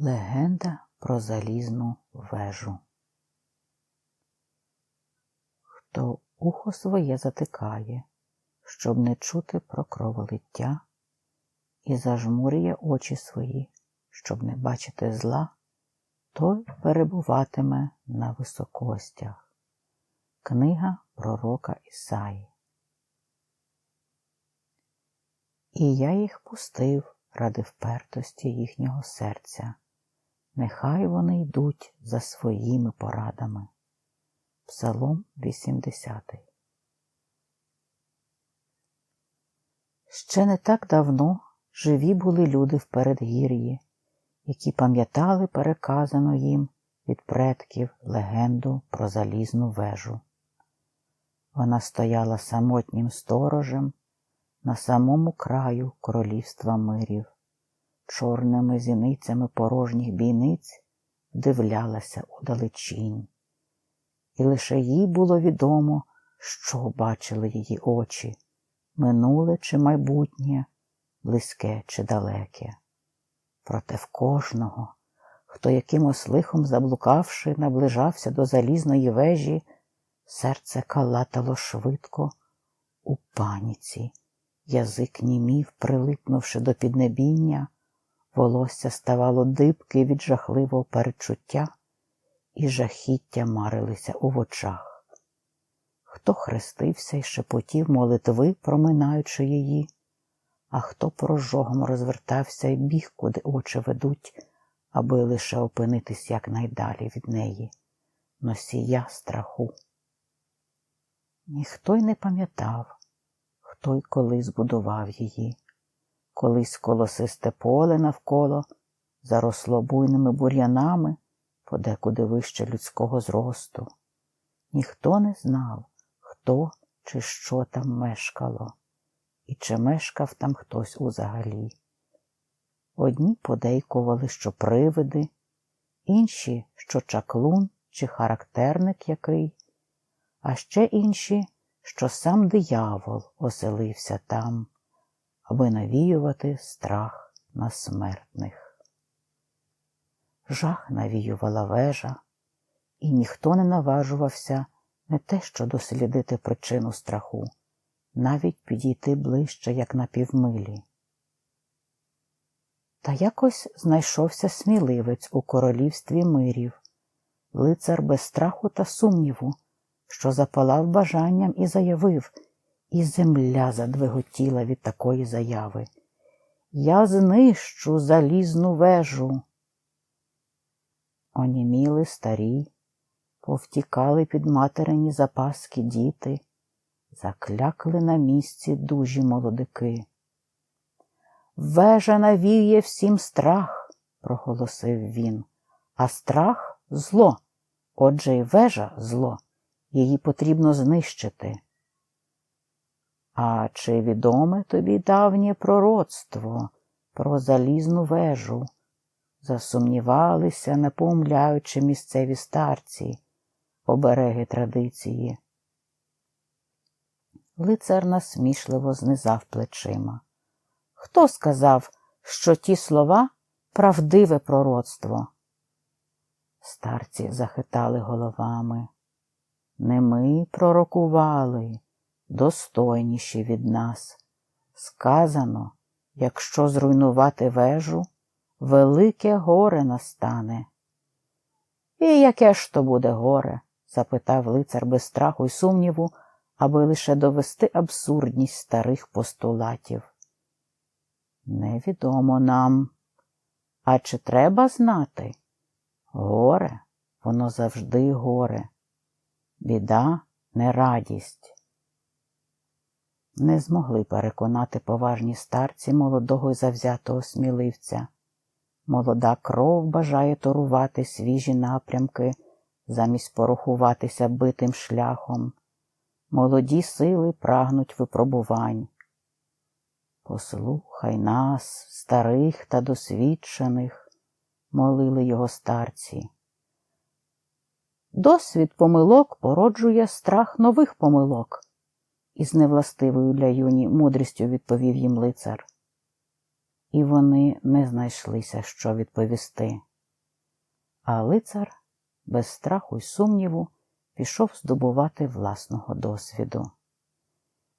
Легенда про залізну вежу. Хто ухо своє затикає, щоб не чути про кроволиття, і зажмурює очі свої, щоб не бачити зла, той перебуватиме на високостях. Книга пророка Ісаї. І я їх пустив ради впертості їхнього серця. Нехай вони йдуть за своїми порадами. Псалом 80 Ще не так давно живі були люди в передгір'ї, які пам'ятали переказану їм від предків легенду про залізну вежу. Вона стояла самотнім сторожем на самому краю королівства мирів, чорними зіницями порожніх бійниць вдивлялася удалечінь, і лише їй було відомо, що бачили її очі минуле чи майбутнє, близьке чи далеке. Проте в кожного, хто якимось лихом заблукавши, наближався до залізної вежі, серце калатало швидко у паніці, язик німів, прилипнувши до піднебіння, волосся ставало дибки від жахливого перечуття, і жахіття марилися у очах. Хто хрестився і шепотів молитви, проминаючи її, а хто прожогом розвертався і біг, куди очі ведуть, аби лише опинитись якнайдалі від неї, носія страху. Ніхто й не пам'ятав, хто й коли збудував її, колись колосисте поле навколо заросло буйними бур'янами, подекуди вище людського зросту. Ніхто не знав, хто чи що там мешкало, і чи мешкав там хтось узагалі. Одні подейкували, що привиди, інші, що чаклун чи характерник який, а ще інші, що сам диявол оселився там, аби навіювати страх на смертних. Жах навіювала вежа, і ніхто не наважувався не те, що дослідити причину страху, навіть підійти ближче, як на півмилі. Та якось знайшовся сміливець у королівстві мирів, лицар без страху та сумніву, що запалав бажанням і заявив, і земля задвиготіла від такої заяви. Я знищу залізну вежу. Оніміли старі, повтікали під материні запаски діти, заклякли на місці дужі молодики. Вежа навіє всім страх, проголосив він, а страх зло. Отже й вежа зло, її потрібно знищити. А чи відоме тобі давнє пророцтво про залізну вежу? Засумнівалися, напомляючи місцеві старці, обереги традиції. Лицар насмішливо знизав плечима. Хто сказав, що ті слова правдиве пророцтво? Старці захитали головами. Не ми пророкували, достойніші від нас. Сказано, якщо зруйнувати вежу, велике горе настане. І яке ж то буде горе? запитав лицар без страху й сумніву, аби лише довести абсурдність старих постулатів. Невідомо нам. А чи треба знати? Горе, воно завжди горе, біда не радість. Не змогли переконати поважні старці молодого й завзятого сміливця. Молода кров бажає торувати свіжі напрямки замість порахуватися битим шляхом. Молоді сили прагнуть випробувань. Послухай нас, старих та досвідчених, молили його старці. Досвід помилок породжує страх нових помилок, із невластивою для юні мудрістю відповів їм лицар. І вони не знайшлися, що відповісти. А лицар без страху й сумніву пішов здобувати власного досвіду.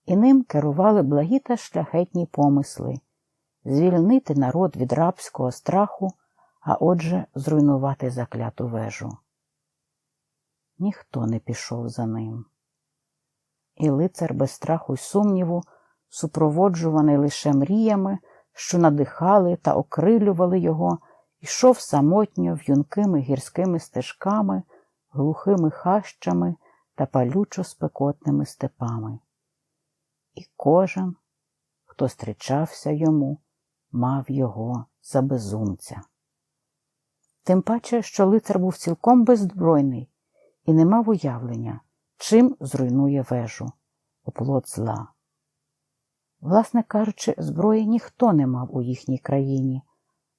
І ним керували благі та шляхетні помисли звільнити народ від рабського страху, а отже, зруйнувати закляту вежу. Ніхто не пішов за ним. І лицар без страху й сумніву, супроводжуваний лише мріями, що надихали та окрилювали його, йшов самотньо в'юнкими гірськими стежками, глухими хащами та палючо спекотними степами. І кожен, хто зустрічався йому, мав його за безумця. Тим паче, що лицар був цілком беззбройний і не мав уявлення, чим зруйнує вежу оплот зла. Власне кажучи, зброї ніхто не мав у їхній країні,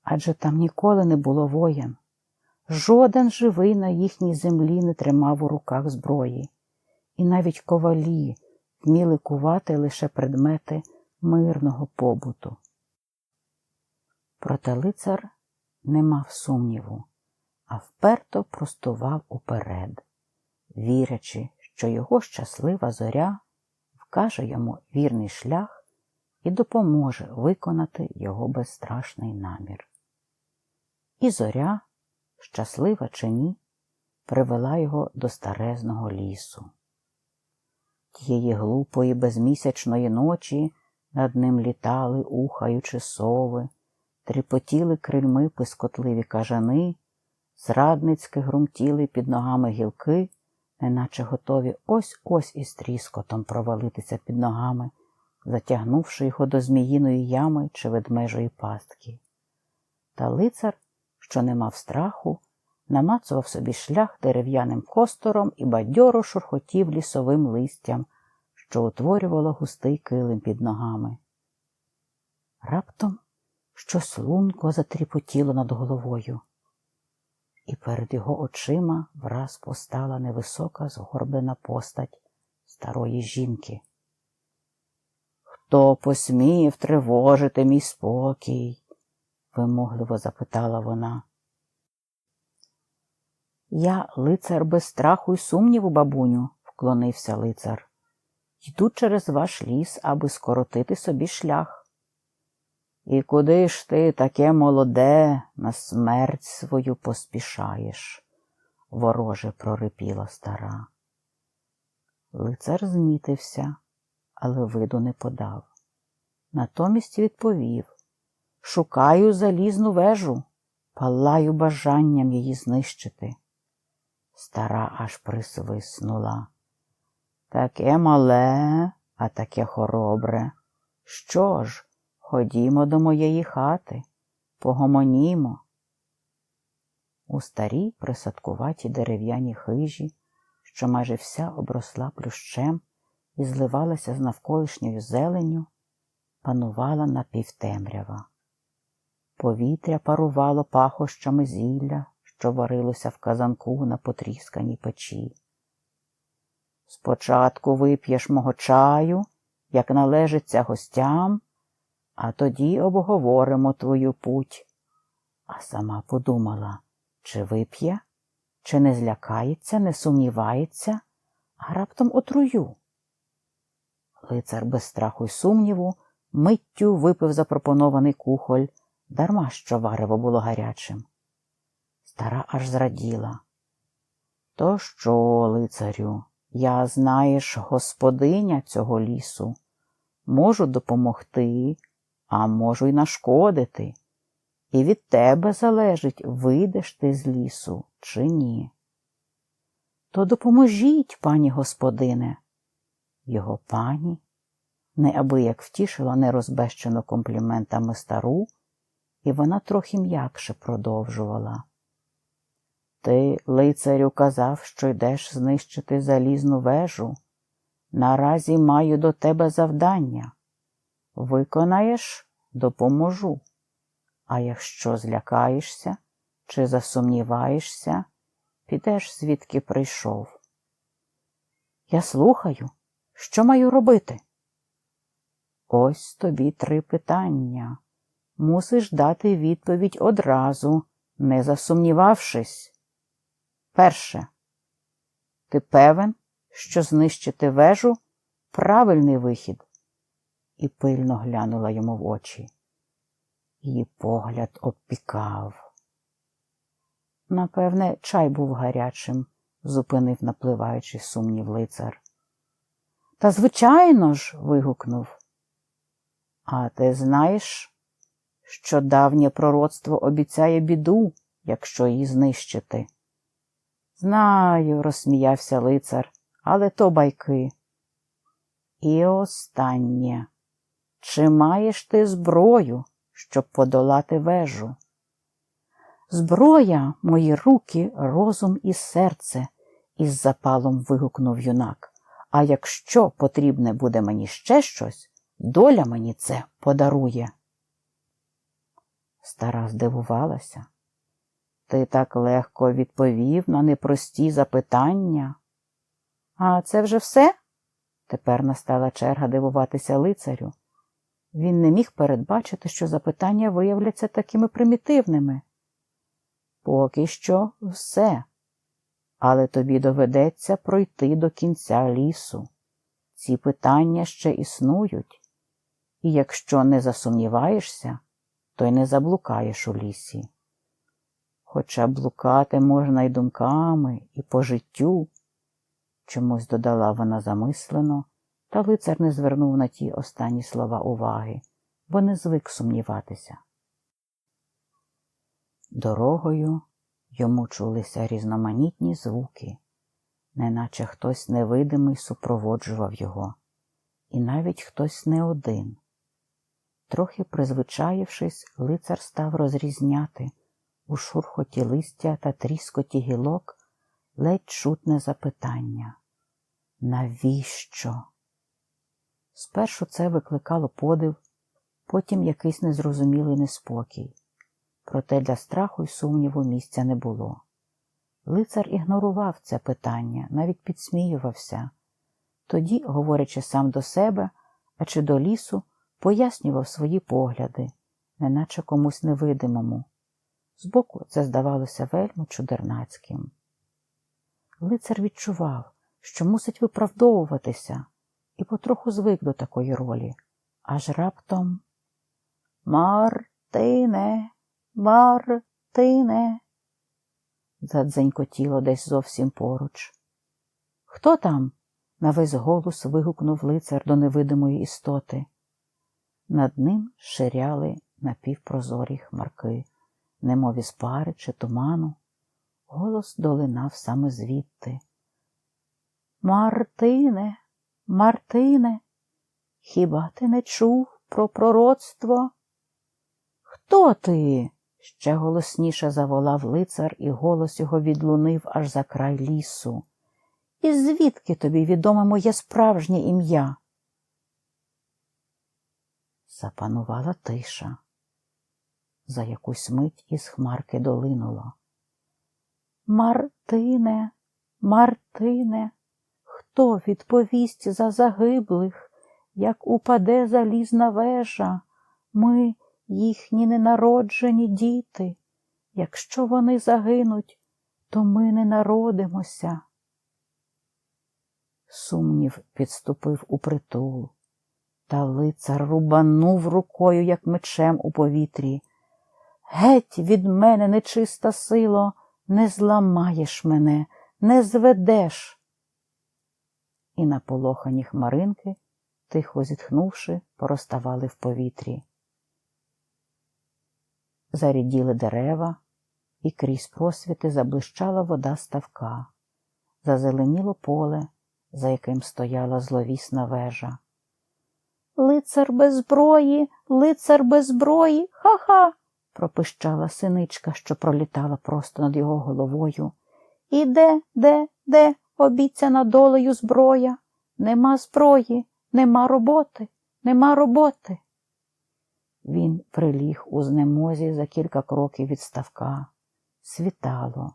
адже там ніколи не було воєн. Жоден живий на їхній землі не тримав у руках зброї, і навіть ковалі вміли кувати лише предмети мирного побуту. Проте лицар не мав сумніву, а вперто простував уперед, вірячи, що його щаслива зоря вкаже йому вірний шлях і допоможе виконати його безстрашний намір. І зоря, щаслива чи ні, привела його до старезного лісу. Тієї глупої безмісячної ночі над ним літали, ухаючи сови, тріпотіли крильми пискотливі кажани, зрадницьки грумтіли під ногами гілки, неначе готові ось ось із тріскотом провалитися під ногами, затягнувши його до зміїної ями чи ведмежої пастки. Та лицар, що не мав страху, намацував собі шлях дерев'яним костором і бадьоро шурхотів лісовим листям, що утворювало густий килим під ногами. Раптом щось лунко затріпотіло над головою, і перед його очима враз постала невисока згорблена постать старої жінки. Хто посмів тривожити мій спокій? вимогливо запитала вона. Я лицар без страху й сумніву, бабуню, вклонився лицар. Йду через ваш ліс, аби скоротити собі шлях. І куди ж ти таке молоде на смерть свою поспішаєш? вороже прорипіла стара. Лицар знітився, але виду не подав. Натомість відповів Шукаю залізну вежу, палаю бажанням її знищити. Стара аж присвиснула. Таке мале, а таке хоробре. Що ж, ходімо до моєї хати, погомонімо. У старій присадкуватій дерев'яній хижі, що майже вся обросла плющем і зливалася з навколишньою зеленню, панувала напівтемрява. Повітря парувало пахощами зілля, що варилося в казанку на потрісканій печі. Спочатку вип'єш мого чаю, як належиться гостям, а тоді обговоримо твою путь. А сама подумала, чи вип'є, чи не злякається, не сумнівається, а раптом отрую. Лицар без страху й сумніву миттю випив запропонований кухоль, дарма що варево було гарячим. Стара аж зраділа. То що, лицарю? Я, знаєш, господиня цього лісу. Можу допомогти, а можу й нашкодити. І від тебе залежить, вийдеш ти з лісу чи ні. То допоможіть, пані господине. Його пані неабияк втішила нерозбещену компліментами стару, і вона трохи м'якше продовжувала. Ти, лицарю, казав, що йдеш знищити залізну вежу. Наразі маю до тебе завдання. Виконаєш, допоможу. А якщо злякаєшся чи засумніваєшся, підеш звідки прийшов. Я слухаю, що маю робити? Ось тобі три питання. Мусиш дати відповідь одразу, не засумнівавшись. Перше. Ти певен, що знищити вежу правильний вихід? І пильно глянула йому в очі. Її погляд обпікав. Напевне, чай був гарячим, зупинив напливаючий сумнів лицар. Та, звичайно ж, вигукнув. А ти знаєш, що давнє пророцтво обіцяє біду, якщо її знищити? Знаю, розсміявся лицар, але то байки. І останнє. Чи маєш ти зброю, щоб подолати вежу? Зброя, мої руки, розум і серце, із запалом вигукнув юнак. А якщо потрібне буде мені ще щось, доля мені це подарує. Стара здивувалася. Ти так легко відповів на непрості запитання. А це вже все? Тепер настала черга дивуватися лицарю. Він не міг передбачити, що запитання виявляться такими примітивними. Поки що все, але тобі доведеться пройти до кінця лісу. Ці питання ще існують, і якщо не засумніваєшся, то й не заблукаєш у лісі. Хоча блукати можна й думками, і по життю, чомусь додала вона замислено, та лицар не звернув на ті останні слова уваги, бо не звик сумніватися. Дорогою йому чулися різноманітні звуки, неначе хтось невидимий супроводжував його, і навіть хтось не один. Трохи призвичаївшись, лицар став розрізняти у шурхоті листя та тріскоті гілок ледь чутне запитання. Навіщо? Спершу це викликало подив, потім якийсь незрозумілий неспокій. Проте для страху й сумніву місця не було. Лицар ігнорував це питання, навіть підсміювався. Тоді, говорячи сам до себе, а чи до лісу, пояснював свої погляди, неначе комусь невидимому. Збоку це здавалося вельми чудернацьким. Лицар відчував, що мусить виправдовуватися, і потроху звик до такої ролі, аж раптом Мартине, Мартине. задзенькотіло десь зовсім поруч. Хто там? на весь голос вигукнув лицар до невидимої істоти. Над ним ширяли напівпрозорі хмарки, немов із пари чи туману. Голос долинав саме звідти. Мартине, Мартине, хіба ти не чув про пророцтво? Хто ти? ще голосніше заволав лицар, і голос його відлунив аж за край лісу. І звідки тобі відоме моє справжнє ім'я? Запанувала тиша. За якусь мить із хмарки долинуло. Мартине, Мартине, хто відповість за загиблих, як упаде залізна вежа, ми, їхні ненароджені діти. Якщо вони загинуть, то ми не народимося. Сумнів підступив у притул, та лицар рубанув рукою, як мечем у повітрі. Геть від мене, нечиста сило, не зламаєш мене, не зведеш. І наполохані хмаринки, тихо зітхнувши, пороставали в повітрі. Заріділи дерева, і крізь просвіти заблищала вода ставка, зазеленіло поле, за яким стояла зловісна вежа. Лицар без зброї, лицар без зброї, ха-ха пропищала синичка, що пролітала просто над його головою. І де, де, де обіцяна долею зброя? Нема зброї, нема роботи, нема роботи. Він приліг у знемозі за кілька кроків від ставка. Світало.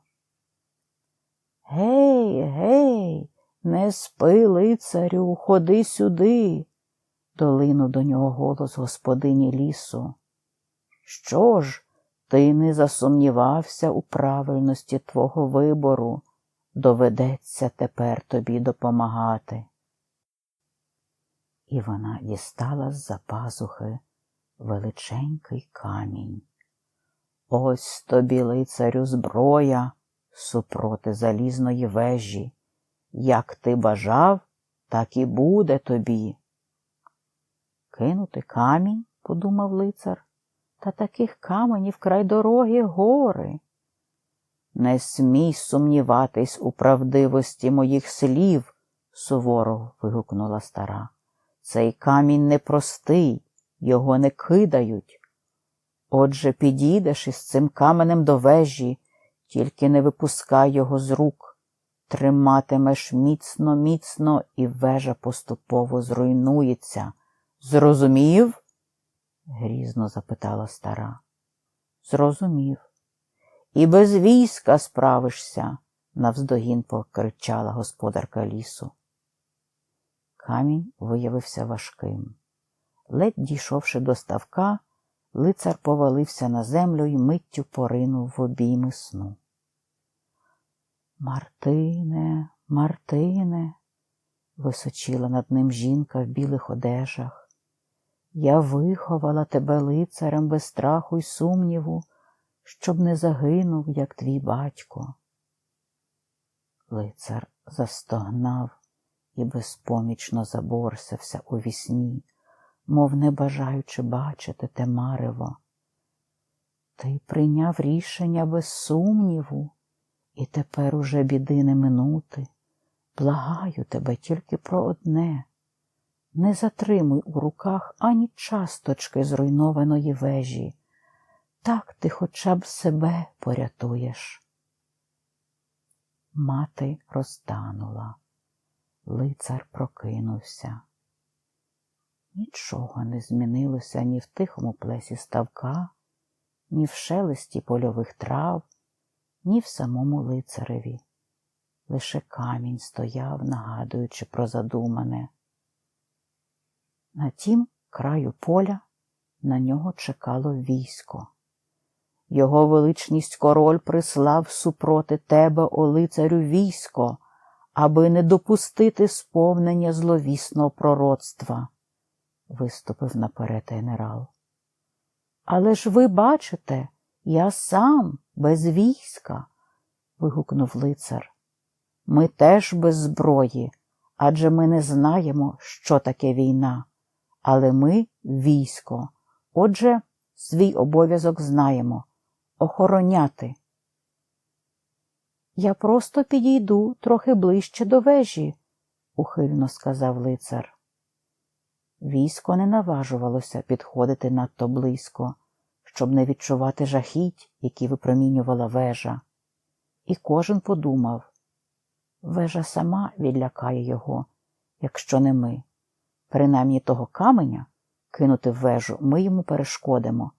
Гей, гей, не спи, лицарю, ходи сюди, долинув до нього голос господині лісу. Що ж, ти не засумнівався у правильності твого вибору, доведеться тепер тобі допомагати. І вона дістала з-за пазухи величенький камінь. Ось тобі, лицарю, зброя супроти залізної вежі. Як ти бажав, так і буде тобі. Кинути камінь, подумав лицар, та таких каменів край дороги гори. Не смій сумніватись у правдивості моїх слів, суворо вигукнула стара. Цей камінь непростий, його не кидають. Отже, підійдеш із цим каменем до вежі, тільки не випускай його з рук. Триматимеш міцно, міцно, і вежа поступово зруйнується. Зрозумів? грізно запитала стара. Зрозумів. І без війська справишся, навздогін покричала господарка лісу. Камінь виявився важким. Ледь дійшовши до ставка, лицар повалився на землю і миттю поринув в обійми сну. Мартине, Мартине, височила над ним жінка в білих одежах. Я виховала тебе лицарем без страху й сумніву, щоб не загинув, як твій батько. Лицар застогнав і безпомічно заборсався у вісні, мов не бажаючи бачити те марево. Ти прийняв рішення без сумніву, і тепер уже біди не минути. Благаю тебе тільки про одне. Не затримуй у руках ані часточки зруйнованої вежі. Так ти хоча б себе порятуєш. Мати розтанула. Лицар прокинувся. Нічого не змінилося ні в тихому плесі ставка, ні в шелесті польових трав, ні в самому лицареві. Лише камінь стояв, нагадуючи про задумане. На тім краю поля на нього чекало військо. Його величність король прислав супроти тебе, о лицарю, військо, аби не допустити сповнення зловісного пророцтва, виступив наперед генерал. Але ж ви бачите, я сам без війська, вигукнув лицар. Ми теж без зброї, адже ми не знаємо, що таке війна, але ми військо. Отже, свій обов'язок знаємо охороняти. Я просто підійду трохи ближче до вежі, ухильно сказав лицар. Військо не наважувалося підходити надто близько, щоб не відчувати жахіть, які випромінювала вежа. І кожен подумав вежа сама відлякає його, якщо не ми. Принаймні того каменя кинути в вежу ми йому перешкодимо.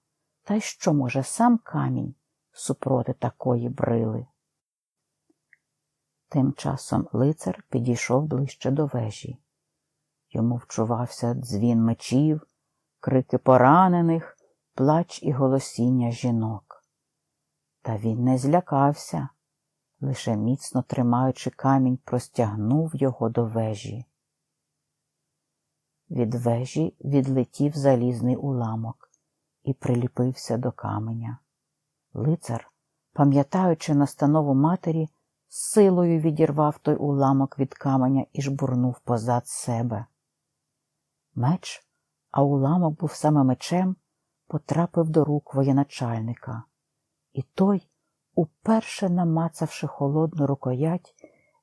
Та й що може сам камінь супроти такої брили? Тим часом лицар підійшов ближче до вежі. Йому вчувався дзвін мечів, крики поранених, плач і голосіння жінок. Та він не злякався, лише міцно тримаючи камінь, простягнув його до вежі. Від вежі відлетів залізний уламок і приліпився до каменя. Лицар, пам'ятаючи настанову матері, силою відірвав той уламок від каменя і жбурнув позад себе. Меч, а уламок був саме мечем, потрапив до рук воєначальника, і той, уперше намацавши холодну рукоять,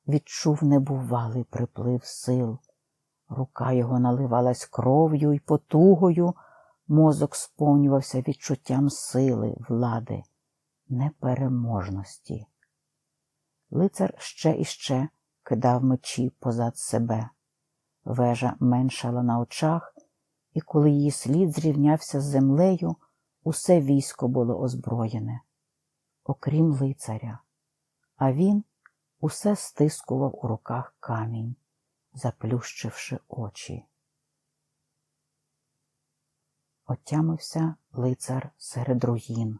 відчув небувалий приплив сил. Рука його наливалась кров'ю і потугою, мозок сповнювався відчуттям сили, влади, непереможності. Лицар ще і ще кидав мечі позад себе. Вежа меншала на очах, і коли її слід зрівнявся з землею, усе військо було озброєне, окрім лицаря, а він усе стискував у руках камінь, заплющивши очі. Отямився лицар серед руїн.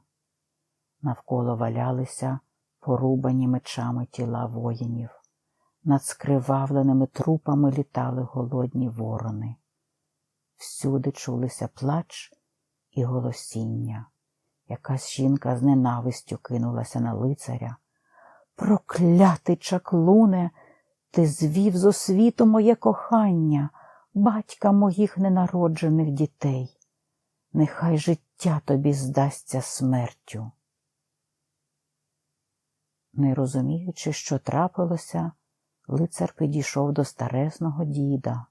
Навколо валялися порубані мечами тіла воїнів, над скривавленими трупами літали голодні ворони. Всюди чулися плач і голосіння. Якась жінка з ненавистю кинулася на лицаря. Проклятий чаклуне, ти звів з освіту моє кохання, батька моїх ненароджених дітей. Нехай життя тобі здасться смертю. Не розуміючи, що трапилося, лицар підійшов до старезного діда,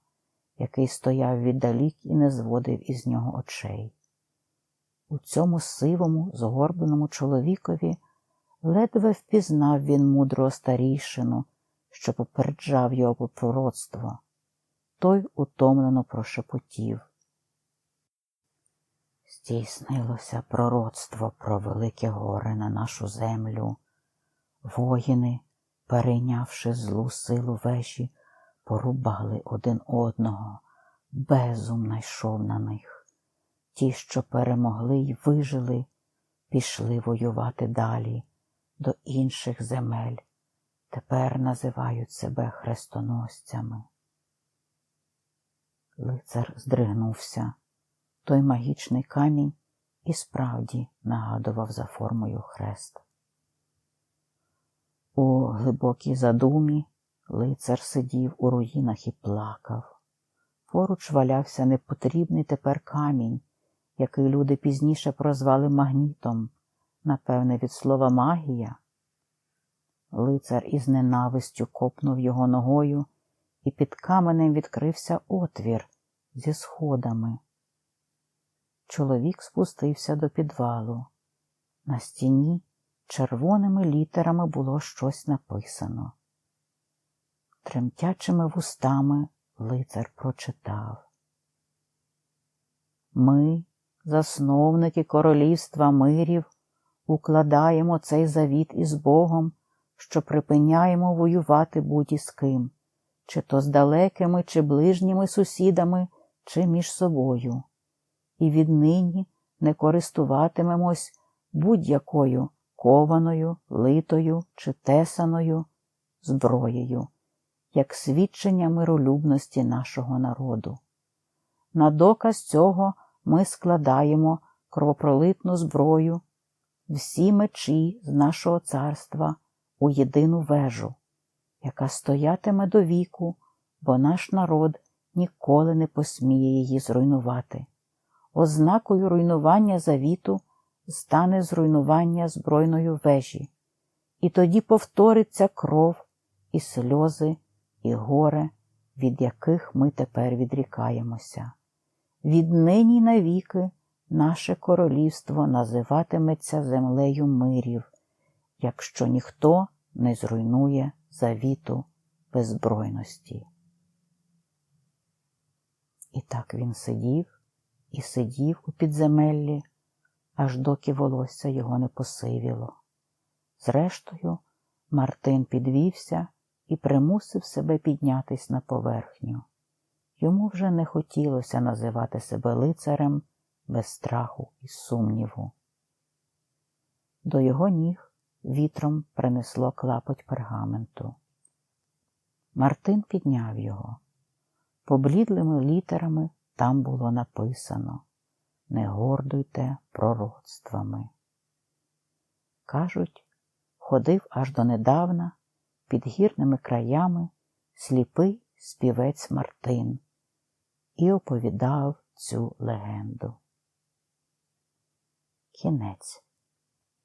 який стояв віддалік і не зводив із нього очей. У цьому сивому, згорбленому чоловікові ледве впізнав він мудрого старійшину, що попереджав його про пророцтво. Той утомлено прошепотів. Здійснилося пророцтво про велике горе на нашу землю. Воїни, перейнявши злу силу вежі, порубали один одного, безум найшов на них. Ті, що перемогли й вижили, пішли воювати далі до інших земель, тепер називають себе хрестоносцями. Лицар здригнувся. Той магічний камінь і справді нагадував за формою хрест. У глибокій задумі лицар сидів у руїнах і плакав. Поруч валявся непотрібний тепер камінь, який люди пізніше прозвали магнітом, напевне, від слова магія. Лицар із ненавистю копнув його ногою, і під каменем відкрився отвір зі сходами. Чоловік спустився до підвалу. На стіні червоними літерами було щось написано. Тремтячими вустами лицар прочитав. Ми, засновники королівства мирів, укладаємо цей завіт із Богом, що припиняємо воювати будь із ким, чи то з далекими, чи ближніми сусідами, чи між собою і віднині не користуватимемось будь-якою кованою, литою чи тесаною зброєю, як свідчення миролюбності нашого народу. На доказ цього ми складаємо кровопролитну зброю, всі мечі з нашого царства у єдину вежу, яка стоятиме до віку, бо наш народ ніколи не посміє її зруйнувати ознакою руйнування завіту стане зруйнування збройної вежі, і тоді повториться кров і сльози, і горе, від яких ми тепер відрікаємося. Віднині навіки наше королівство називатиметься землею мирів, якщо ніхто не зруйнує завіту беззбройності. І так він сидів і сидів у підземеллі, аж доки волосся його не посивіло. Зрештою, Мартин підвівся і примусив себе піднятись на поверхню. Йому вже не хотілося називати себе лицарем без страху і сумніву. До його ніг вітром принесло клапоть пергаменту. Мартин підняв його. Поблідлими літерами там було написано Не гордуйте пророцтвами. Кажуть, ходив аж донедавна під гірними краями сліпий співець Мартин і оповідав цю легенду. Кінець